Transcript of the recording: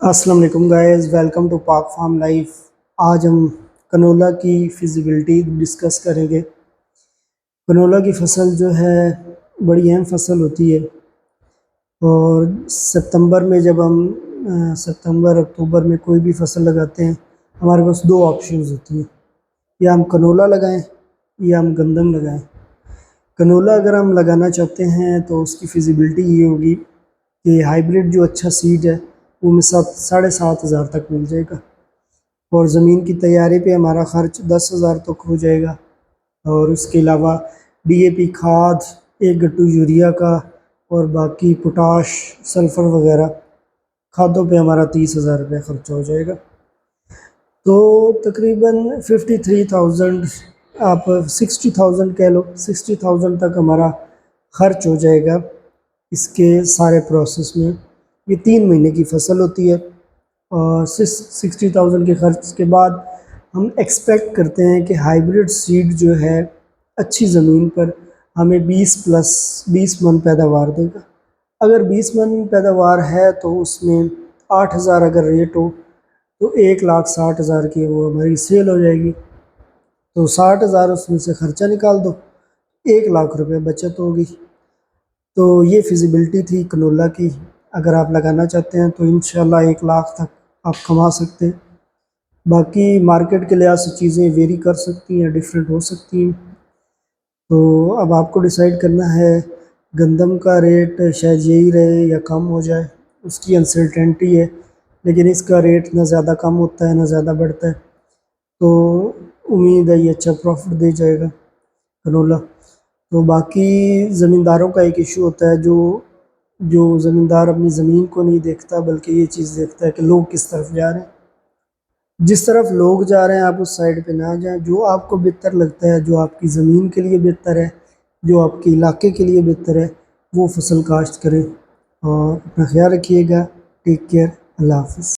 السلام علیکم guys welcome to Pak farm life آج ہم کنولا کی فیزیبلٹی ڈسکس کریں گے۔ کنولا کی فصل جو ہے، بڑی اہم فصل ہوتی ہے۔ اور ستمبر میں جب ہم ستمبر، اکتوبر میں کوئی بھی فصل لگاتے ہیں، ہمارے پاس دو آپشنز ہوتی ہیں۔ یا ہم کنولا لگائیں، یا ہم گندم لگائیں۔ کنولا اگر ہم لگانا چاہتے ہیں تو اس کی فیزیبلٹی یہ ہوگی کہ ہائیبریڈ جو اچھا سیڈ ہے وہ میں سات ساڑھے سات ہزار تک مل جائے گا۔ اور زمین کی تیاری پہ ہمارا خرچ دس ہزار تک ہو جائے گا۔ اور اس کے علاوہ ڈی اے پی کھاد، ایک گٹو یوریا کا اور باقی پوٹاش، سلفر وغیرہ کھادوں پہ ہمارا تیس ہزار روپے خرچہ ہو جائے گا۔ تو تقریباً ففٹی تھری تھاؤزنڈ آپ سکسٹی تھاؤزنڈ کہہ لو سکسٹی تھاؤزنڈ تک ہمارا خرچ ہو جائے گا اس کے سارے پروسیس میں۔ یہ تین مہینے کی فصل ہوتی ہے اور سکسٹی تھاؤزنڈ کے خرچ کے بعد ہم ایکسپیکٹ کرتے ہیں کہ ہائیبریڈ سیڈ جو ہے اچھی زمین پر ہمیں بیس پلس بیس من پیداوار دے گا۔ اگر بیس من پیداوار ہے تو اس میں آٹھ ہزار اگر ریٹ ہو تو ایک لاکھ ساٹھ ہزار کی وہ ہماری سیل ہو جائے گی۔ تو ساٹھ ہزار اس میں سے خرچہ نکال دو، ایک لاکھ روپے بچت ہوگی۔ تو یہ فیزیبلٹی تھی کنولا کی۔ اگر آپ لگانا چاہتے ہیں تو انشاءاللہ ایک لاکھ تک آپ کما سکتے ہیں۔ باقی مارکیٹ کے لحاظ سے چیزیں ویری کر سکتی ہیں ڈفرینٹ ہو سکتی ہیں۔ تو اب آپ کو ڈیسائیڈ کرنا ہے گندم کا ریٹ شاید یہی رہے یا کم ہو جائے۔ اس کی انسرٹینٹی ہے، لیکن اس کا ریٹ نہ زیادہ کم ہوتا ہے، نہ زیادہ بڑھتا ہے۔ تو امید ہے یہ اچھا پروفٹ دے جائے گا۔ کنولا تو باقی زمینداروں کا ایک ایشو ہوتا ہے جو جو زمیندار اپنی زمین کو نہیں دیکھتا، بلکہ یہ چیز دیکھتا ہے کہ لوگ کس طرف جا رہے ہیں۔ جس طرف لوگ جا رہے ہیں، آپ اس سائڈ پہ نہ جائیں۔ جو آپ کو بہتر لگتا ہے، جو آپ کی زمین کے لیے بہتر ہے، جو آپ کے علاقے کے لیے بہتر ہے، وہ فصل کاشت کریں۔ اور اپنا خیال رکھیے گا۔ ٹیک کیئر اللہ حافظ۔